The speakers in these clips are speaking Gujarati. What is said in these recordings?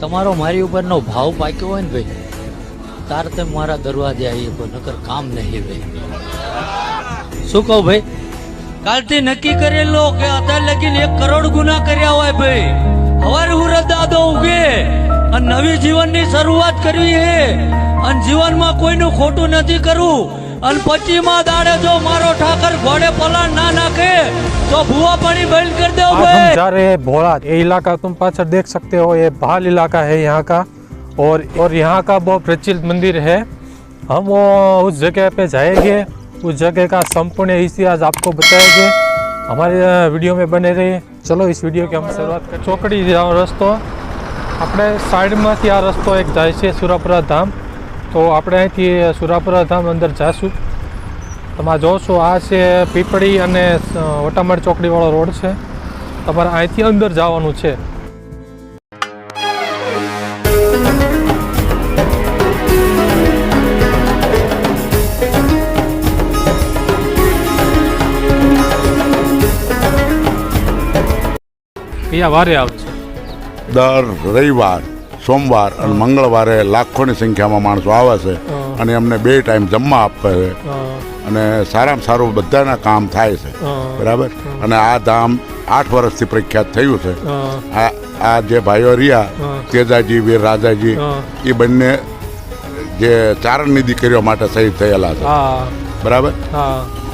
તમારો મારી ઉપરનો ભાવ પાક્યો હોય ને ભાઈ, તાર તે મારા દરવાજે આવી શકો નકર કામ નહીં ભાઈ શું કહું ભાઈ? કાલથી નક્કી કરેલો કે અત્યાર લગીને એક કરોડ ગુના કર્યા હોય ભાઈ. હવારે હું દાદો ઉગે અને નવી જીવનની શરૂઆત કરવી હે. અને જીવનમાં કોઈનું ખોટું નથી કરવું. અને પચીમાં દાડે જો મારો ઠાકર ઘોડે પલાણ ના નાખે તો ભૂવા પાણી બંધ કરી દો आज हम ભાઈ जा रहे हैं भोला ये इलाका तुम पाचर देख सकते हो ये भाल इलाका है यहाँ का और और यहाँ का बहुत प्रचलित मंदिर है हम वो उस जगह पे जाएंगे उस जगह का संपूर्ण इतिहास आपको बताएंगे हमारे अ, वीडियो में बने रहिए चलो इस वीडियो की हम शुरुआत कर ચોકડી જવાનો રસ્તો આપણે સાઈડમાંથી આ રસ્તો એક જાય છે સુરાપુરા ધામ તો આપણે અહીંથી સુરાપુરા ધામ અંદર જાશું. તમે જોશો, આ છે પીપળી અને વટામણ ચોકડીવાળો રોડ છે. તમારે અહીંથી અંદર જવાનું છે. અહીંયા વારે આવશે? દર રવિવાર. સોમવાર અને મંગળવારે લાખોની સંખ્યામાં માણસો આવે છે અને એમને બે ટાઈમ જમવા આપે છે. અને સારામાં સારું બધાના કામ થાય છે. બરાબર? અને આ ધામ આઠ વર્ષથી પ્રખ્યાત થયું છે. આ આ જે ભાઈઓ રહ્યા તેજાજી વીર રાજાજી એ બંને જે ચારણની દીકરીઓ માટે શહીદ થયેલા છે. બરાબર?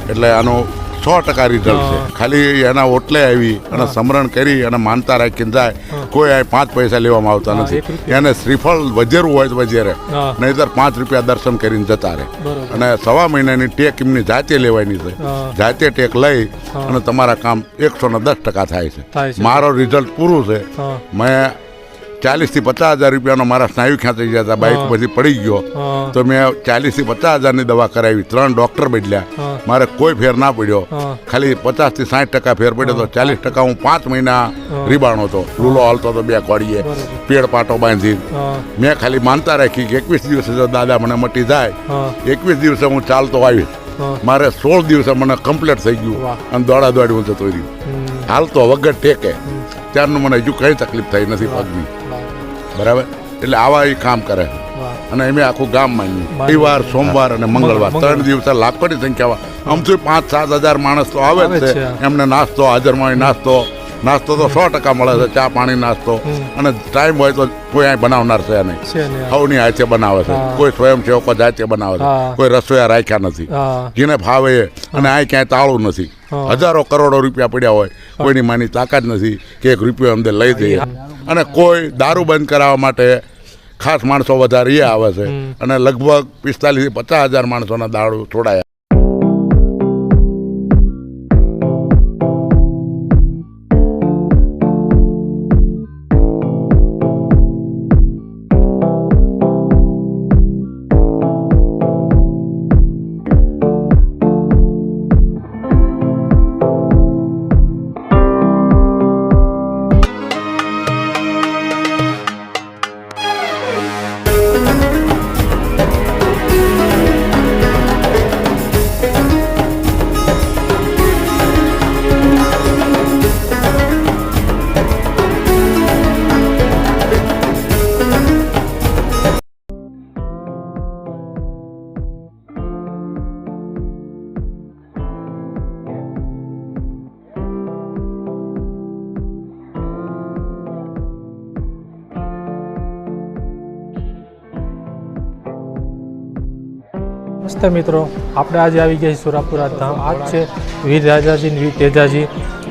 એટલે આનું સો ટકા રિઝલ્ટ છે. ખાલી એના ઓટલે આવી અને સમરણ કરી અને માનતા રાખીને જાય. કોઈ આ પાંચ પૈસા લેવામાં આવતા નથી. એને શ્રીફળ વધેરવું હોય તો વધેરે. હા. નહીતર પાંચ રૂપિયા દર્શન કરીને જતા રહે. અને સવા મહિનાની ટેક એમની જાતે લેવાની છે. જાતે ટેક લઈ અને તમારા કામ એકસો ને દસ ટકા થાય છે. મારો રિઝલ્ટ પૂરું છે. મેં ચાલીસથી પચાસ હજાર રૂપિયાનો મારા સ્નાયુ ખેંચાઈ ગયા હતા બાઇક. પછી પડી ગયો. તો મેં ચાલીસથી પચાસ હજારની દવા કરાવી ત્રણ ડોક્ટર બદલ્યા. મારે કોઈ ફેર ના પડ્યો. ખાલી પચાસથી સાઠ ટકા ફેર પડ્યો તો ચાલીસ ટકા હું પાંચ મહિના. રીબાણો હતો. લૂલો હાલતો હતો બે કોડીએ પેડ પાટો બાંધી. મેં ખાલી માનતા રાખી કે એકવીસ દિવસે જો દાદા મને મટી જાય એકવીસ દિવસે હું ચાલતો આવીશ. મારે સોળ દિવસે મને કમ્પ્લીટ થઈ ગયું અને દોડા દોડી હું જતો રહ્યું. હાલતો વગર ટેકે. ત્યારનું મને હજુ કઈ તકલીફ થઈ નથી પગની. બરાબર? એટલે આવા એ કામ કરે. અને એમ આખું ગામ માન્યું. રવિવાર સોમવાર અને મંગળવાર. ત્રણ દિવસે લાખોની સંખ્યામાં આમથી પાંચ સાત હજાર માણસ તો આવે જ છે. એમને નાસ્તો હાજરમાં નાસ્તો. નાસ્તો તો સો ટકા મળે છે ચા પાણી નાસ્તો. અને ટાઈમ હોય તો કોઈ અહીં બનાવનાર છે નહીં. સૌની હાથે બનાવે છે. કોઈ સ્વયંસેવકો જાતે બનાવે છે. કોઈ રસોઈયા રાખ્યા નથી. જેને ફાવે એ. અને અહીં ક્યાંય તાળું નથી. હજારો કરોડો રૂપિયા પડ્યા હોય. કોઈની માની તાકાત નથી કે એક રૂપિયો અમને લઈ જઈએ. અને કોઈ દારૂ બંધ કરાવવા માટે ખાસ માણસો વધારે આવે છે. અને લગભગ પિસ્તાલીસ પચાસ હજાર માણસોના દારૂ છોડાયા નમસ્તે મિત્રો. આપણે આજે આવી ગયા છીએ સુરાપુરા ધામ. આજ છે વીર રાજાજી વીર તેજાજી.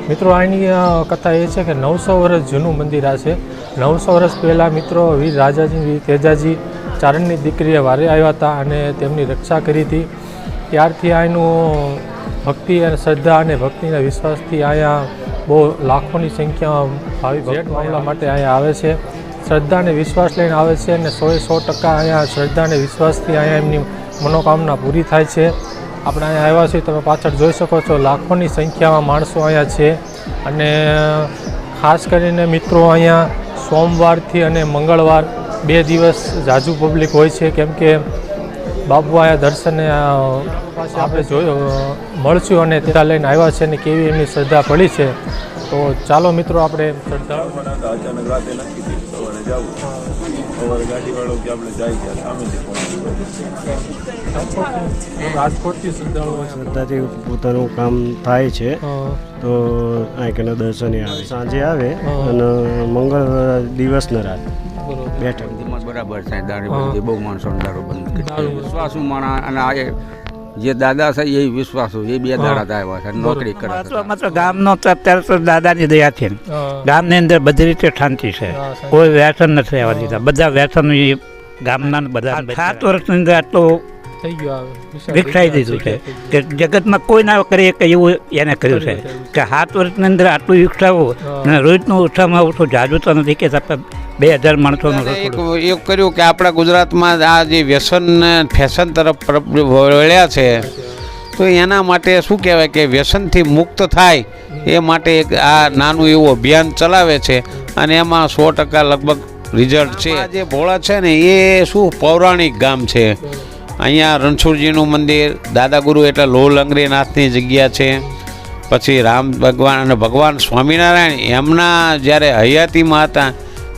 મિત્રો આની કથા એ છે કે નવસો વર્ષ જૂનું મંદિર આ છે. નવસો વર્ષ પહેલાં મિત્રો વીર રાજાજી વીર તેજાજી ચારણની દીકરીએ વારે આવ્યા હતા અને તેમની રક્ષા કરી હતી. ત્યારથી આનું ભક્તિ અને શ્રદ્ધા અને ભક્તિના વિશ્વાસથી અહીંયા બહુ લાખોની સંખ્યામાં ભાવિ ભેટ મામલા માટે અહીંયા આવે છે. શ્રદ્ધા અને વિશ્વાસ લઈને આવે છે અને સોએ સો ટકા અહીંયા શ્રદ્ધા અને વિશ્વાસથી અહીંયા એમની મનોકામના પૂરી થાય છે. આપણે અહીંયા આવ્યા છીએ, તમે પાછળ જોઈ શકો છો, લાખોની સંખ્યામાં માણસો અહીંયા છે. અને ખાસ કરીને મિત્રો અહીંયા સોમવારથી અને મંગળવાર બે દિવસ જાજુ પબ્લિક હોય છે. કેમ કે બાપુ આયા દર્શને આપણે જોયું મળશું અને ત્યાં લઈને આવ્યા છે અને કેવી એમની શ્રદ્ધા પડી છે. તો ચાલો મિત્રો આપણે થયું શ્રદ્ધાથી પોતાનું કામ થાય છે. તો આંકના દર્શને આવે. સાંજે આવે અને મંગળ દિવસના રાત. બેઠક બરાબર છે હા. બહુ માણસો દારૂ- વિશ્વાસુ માણા અને આ એ જે દાદા છે એ વિશ્વાસુ એ બે દાડા થાય આવ્યા છે નોકરી કરે છે. માત્ર ગામનો તો અત્યારે તો દાદાની દયા છે. ગામની અંદર બધી રીતે શાંતિ છે. કોઈ વ્યસન નથી આવવા દીધા. બધા વ્યસન એ ગામના બધા સાત વર્ષની અંદર આટલું વિકસાઈ દીધું છે. કે જગતમાં કોઈ ના કરી કે એવું એને કર્યું છે. કે સાત વર્ષની અંદર આટલું વિકસાવવું અને રોજનું ઓછામાં ઓછું જાજુ તો નથી કે બે હજાર માણસોનું એવું કર્યું કે આપણા ગુજરાતમાં આ જે વ્યસન ફેશન તરફ વળ્યા છે તો એના માટે શું કહેવાય કે વ્યસનથી મુક્ત થાય એ માટે એક આ નાનું એવું અભિયાન ચલાવે છે અને એમાં સો ટકા લગભગ રિઝલ્ટ છે. જે ભોળા છે ને એ શું પૌરાણિક ગામ છે. અહીંયા રણછોડજીનું મંદિર દાદાગુરુ એટલે લોહ લંગરીનાથની જગ્યા છે. પછી રામ ભગવાન અને ભગવાન સ્વામિનારાયણ એમના જ્યારે હયાતીમાં હતા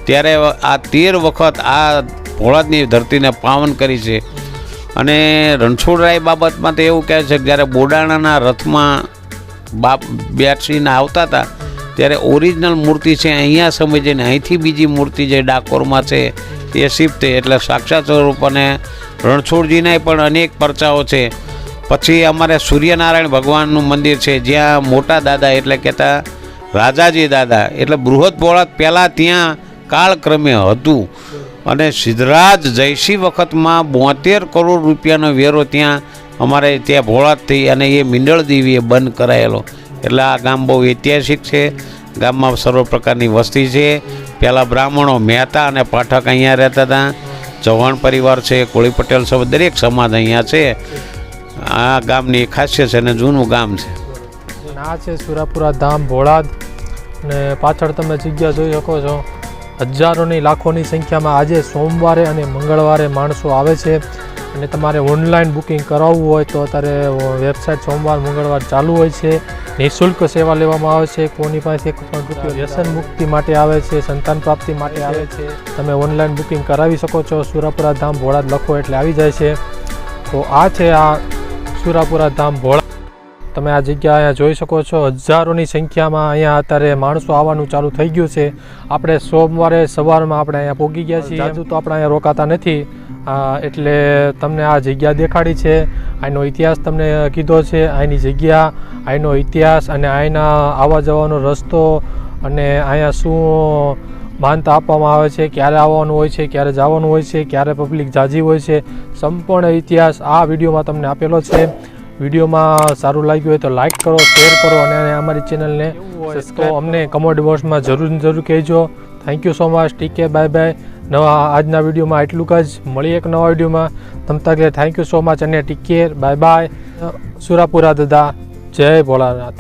ત્યારે આ તેર વખત આ ભોળાદની ધરતીને પાવન કરી છે. અને રણછોડરાય બાબતમાં તો એવું કહે છે કે જ્યારે બોડાણાના રથમાં બાપ બેસીને આવતા હતા, ત્યારે ઓરિજિનલ મૂર્તિ છે અહીંયા સમજીને અહીંથી બીજી મૂર્તિ જે ડાકોરમાં છે, એ શિફ્ટ એટલે સાક્ષાત સ્વરૂપ અને રણછોડજીના પણ અનેક પરચાઓ છે. પછી અમારે સૂર્યનારાયણ ભગવાનનું મંદિર છે, જ્યાં મોટા દાદા એટલે કહેતા રાજાજી દાદા. એટલે બૃહદ ભોળાત પહેલાં ત્યાં કાળક્રમે હતું. અને સિદ્ધરાજ જયસિંહ વખતમાં બોતેર કરોડ રૂપિયાનો વેરો ત્યાં અમારે ત્યાં ભોળાતથી અને એ મિંડળ દેવીએ બંધ કરાયેલો. એટલે આ ગામ બહુ ઐતિહાસિક છે. ગામમાં સર્વ પ્રકારની વસ્તી છે. પહેલાં બ્રાહ્મણો મહેતા અને પાઠક અહીંયા રહેતા હતા. ચૌહાણ પરિવાર છે, કોળી પટેલ સૌ દરેક સમાજ અહીંયા છે. આ ગામની ખાસિયત છે અને જૂનું ગામ છે. આ છે સુરાપુરા ધામ ભોળાદ. ને પાછળ તમે જગ્યા જોઈ શકો છો. હજારોની લાખોની સંખ્યામાં આજે સોમવારે અને મંગળવારે માણસો આવે છે અને તમારે ઓનલાઈન બુકિંગ કરાવવું હોય તો અત્યારે વેબસાઇટ સોમવાર, મંગળવાર ચાલુ હોય છે. નિઃશુલ્ક સેવા લેવામાં આવે છે. કોની પાસે પણ રૂપિયો વ્યસન મુક્તિ માટે આવે છે, સંતાન પ્રાપ્તિ માટે આવે છે. તમે ઓનલાઈન બુકિંગ કરાવી શકો છો. સુરાપુરા ધામ ભોળા લખો એટલે આવી જાય છે. તો આ છે આ સુરાપુરા ધામ ભોળા તમે આ જગ્યા અહીંયા જોઈ શકો છો, હજારોની સંખ્યામાં અહીંયા અત્યારે માણસો આવવાનું ચાલુ થઈ ગયું છે. આપણે સોમવારે સવારમાં આપણે અહીંયા પહોંચી ગયા છીએ. હજુ તો આપણે અહીંયા રોકાતા નથી. એટલે તમને આ જગ્યા દેખાડી છે. આનો ઇતિહાસ તમને કીધો છે. અહીંની જગ્યા અહીંનો ઇતિહાસ અને અહીંના આવવા જવાનો રસ્તો અને અહીંયા શું માનતા આપવામાં આવે છે, ક્યારે આવવાનું હોય છે, ક્યારે જવાનું હોય છે, ક્યારે પબ્લિક જાજી હોય છે. સંપૂર્ણ ઇતિહાસ આ વિડીયોમાં તમને આપેલો છે. વિડીયોમાં સારું લાગ્યું હોય તો લાઇક કરો શેર કરો અને અમારી ચેનલને તો અમને કમેન્ટ બોક્સમાં જરૂર જરૂર કહેજો. Thank you so much TK bye bye નવા આજના વિડીયોમાં એટલું જ. મળીએ એક નવા વિડીયોમાં. તમતા કે થેન્ક યુ સો મચ અને take care bye bye Surapura Dada. જય ભોળાનાથ.